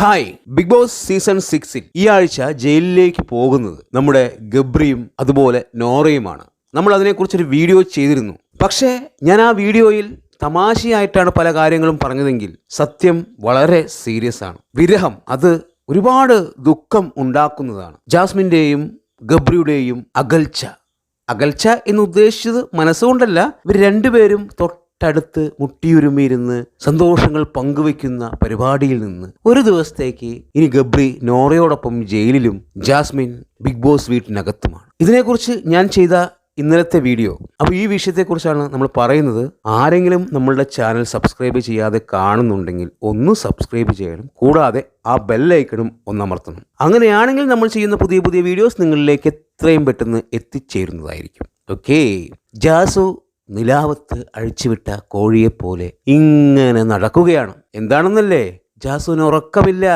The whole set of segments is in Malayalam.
ഹായ് ബിഗ് ബോസ് സീസൺ സിക്സിൽ ഈ ആഴ്ച ജയിലിലേക്ക് പോകുന്നത് നമ്മുടെ ഗബ്രിയും അതുപോലെ നോറയുമാണ്. നമ്മൾ അതിനെക്കുറിച്ചൊരു വീഡിയോ ചെയ്തിരുന്നു. പക്ഷേ ഞാൻ ആ വീഡിയോയിൽ തമാശയായിട്ടാണ് പല കാര്യങ്ങളും പറഞ്ഞതെങ്കിൽ സത്യം വളരെ സീരിയസ് ആണ്. വിരഹം അത് ഒരുപാട് ദുഃഖം ഉണ്ടാക്കുന്നതാണ്. ജാസ്മിന്റെയും ഗബ്രിയുടെയും അകൽച്ച. അകൽച്ച എന്ന് ഉദ്ദേശിച്ചത് മനസ്സുകൊണ്ടല്ല ഇവർ രണ്ടുപേരും തൊട്ടടുത്ത് മുട്ടിയുരുമിയിരുന്ന് സന്തോഷങ്ങൾ പങ്കുവെക്കുന്ന പരിപാടിയിൽ നിന്ന് ഒരു ദിവസത്തേക്ക് ഇനി ഗബ്രി നോറയോടൊപ്പം ജയിലിലും ജാസ്മിൻ ബിഗ് ബോസ് വീട്ടിനകത്തുമാണ്. ഇതിനെക്കുറിച്ച് ഞാൻ ചെയ്ത ഇന്നലത്തെ വീഡിയോ. അപ്പോൾ ഈ വിഷയത്തെക്കുറിച്ചാണ് നമ്മൾ പറയുന്നത്. ആരെങ്കിലും നമ്മളുടെ ചാനൽ സബ്സ്ക്രൈബ് ചെയ്യാതെ കാണുന്നുണ്ടെങ്കിൽ ഒന്ന് സബ്സ്ക്രൈബ് ചെയ്യണം കൂടാതെ ആ ബെല്ലൈക്കണും ഒന്നമർത്തണം അങ്ങനെയാണെങ്കിൽ നമ്മൾ ചെയ്യുന്ന പുതിയ പുതിയ വീഡിയോസ് നിങ്ങളിലേക്ക് എത്രയും പെട്ടെന്ന് എത്തിച്ചേരുന്നതായിരിക്കും. ഓക്കേ ജാസു നിലാവത്ത് അഴിച്ചുവിട്ട കോഴിയെപ്പോലെ ഇങ്ങനെ നടക്കുകയാണ്. എന്താണെന്നല്ലേ? ജാസുവിന് ഉറക്കമില്ല.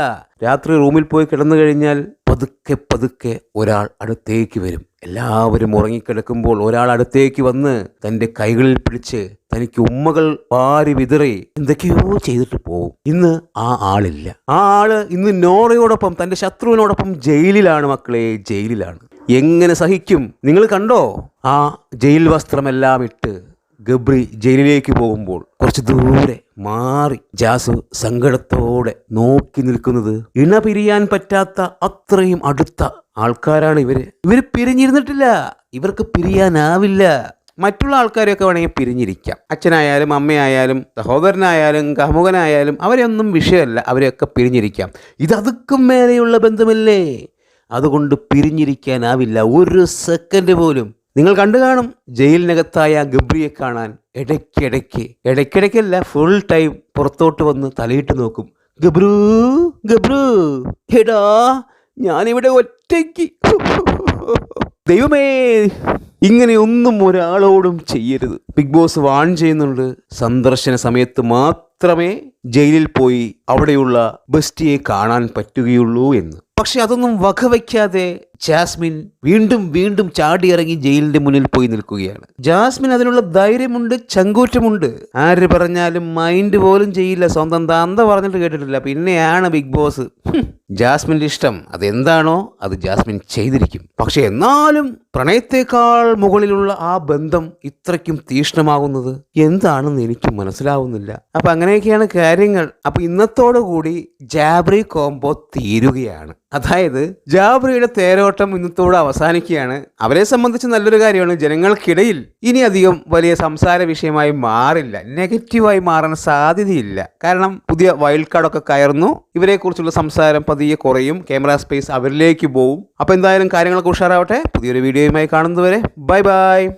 രാത്രി റൂമിൽ പോയി കിടന്നു കഴിഞ്ഞാൽ പതുക്കെ പതുക്കെ ഒരാൾ അടുത്തേക്ക് വരും. എല്ലാവരും ഉറങ്ങിക്കിടക്കുമ്പോൾ ഒരാൾ അടുത്തേക്ക് വന്ന് തന്റെ കൈകളിൽ പിടിച്ച് തനിക്ക് ഉമ്മകൾ പാരി വിതറി എന്തൊക്കെയോ ചെയ്തിട്ട് പോവും. ഇന്ന് ആ ആളില്ല. ആ ആൾ ഇന്ന് നോറയോടൊപ്പം തന്റെ ശത്രുവിനോടൊപ്പം ജയിലിലാണ് മക്കളെ ജയിലിലാണ്. എങ്ങനെ സഹിക്കും? നിങ്ങൾ കണ്ടോ? ആ ജയിൽ വസ്ത്രമെല്ലാം ഇട്ട് ഗബ്രി ജയിലിലേക്ക് പോകുമ്പോൾ കുറച്ച് ദൂരെ മാറി ജാസു സങ്കടത്തോടെ നോക്കി നിൽക്കുന്നത് ഇണ പിരിയാൻ പറ്റാത്ത അത്രയും അടുത്ത ആൾക്കാരാണ് ഇവർ. ഇവർ പിരിഞ്ഞിരുന്നിട്ടില്ല. ഇവർക്ക് പിരിയാനാവില്ല. മറ്റുള്ള ആൾക്കാരെയൊക്കെ വേണമെങ്കിൽ പിരിഞ്ഞിരിക്കാം. അച്ഛനായാലും അമ്മയായാലും സഹോദരനായാലും കാമുകനായാലും അവരെയൊന്നും വിഷയമല്ല. അവരെയൊക്കെ പിരിഞ്ഞിരിക്കാം. ഇതതുക്കും മേലെയുള്ള ബന്ധമല്ലേ? അതുകൊണ്ട് പിരിഞ്ഞിരിക്കാനാവില്ല. ഒരു സെക്കൻഡ് പോലും നിങ്ങൾ കണ്ടു കാണും ജയിലിനകത്തായ ഗബ്രിയെ കാണാൻ ഇടയ്ക്കിടയ്ക്ക് ഇടയ്ക്കിടയ്ക്കല്ല ഫുൾ ടൈം പുറത്തോട്ട് വന്ന് തലയിട്ട് നോക്കും. ഗബ്രു ഗബ്രു എടാ ഞാനിവിടെ ഒറ്റയ്ക്ക്. ദൈവമേ ഇങ്ങനെ ഒന്നും ഒരാളോടും ചെയ്യരുത്. ബിഗ് ബോസ് വാൺ ചെയ്യുന്നുണ്ട്. സന്ദർശന സമയത്ത് മാത്രമേ ജയിലിൽ പോയി അവിടെയുള്ള ബെസ്റ്റിയെ കാണാൻ പറ്റുകയുള്ളൂ എന്ന്. പക്ഷെ അതൊന്നും വകവയ്ക്കാതെ ജാസ്മിൻ വീണ്ടും വീണ്ടും ചാടിയിറങ്ങി ജയിലിന്റെ മുന്നിൽ പോയി നിൽക്കുകയാണ്. ജാസ്മിൻ അതിനുള്ള ധൈര്യമുണ്ട് ചങ്കൂറ്റമുണ്ട്. ആര് പറഞ്ഞാലും മൈൻഡ് പോലും ചെയ്യില്ല. സ്വന്തം താന്ത പറഞ്ഞിട്ട് കേട്ടിട്ടില്ല. പിന്നെയാണ് ബിഗ് ബോസ്. ജാസ്മിന്റെ ഇഷ്ടം അതെന്താണോ അത് ജാസ്മിൻ ചെയ്തിരിക്കും. പക്ഷെ എന്നാലും പ്രണയത്തെക്കാൾ മുകളിലുള്ള ആ ബന്ധം ഇത്രയ്ക്കും തീഷ്ണമാകുന്നത് എന്താണെന്ന് എനിക്ക് മനസ്സിലാവുന്നില്ല. അപ്പൊ അങ്ങനെയൊക്കെയാണ് കാര്യങ്ങൾ. അപ്പൊ ഇന്നത്തോടു കൂടി ജാബ്രി കോംബോ തീരുകയാണ്. അതായത് ജാബ്രിയുടെ തേരോട്ടം ഇന്നത്തോടെ അവസാനിക്കുകയാണ്. അവരെ സംബന്ധിച്ച് നല്ലൊരു കാര്യമാണ്. ജനങ്ങൾക്കിടയിൽ ഇനി അധികം വലിയ സംസാര വിഷയമായി മാറില്ല. നെഗറ്റീവായി മാറാൻ സാധ്യതയില്ല. കാരണം പുതിയ വൈൽഡ് കാർഡൊക്കെ കയറുന്നു. ഇവരെക്കുറിച്ചുള്ള സംസാരം പതിയെ കുറയും. ക്യാമറ സ്പേസ് അവരിലേക്ക് പോവും. അപ്പോൾ എന്തായാലും കാര്യങ്ങളൊക്കെ ഉഷാറാവട്ടെ. പുതിയൊരു വീഡിയോയുമായി കാണുന്നതുവരെ ബൈ ബൈ.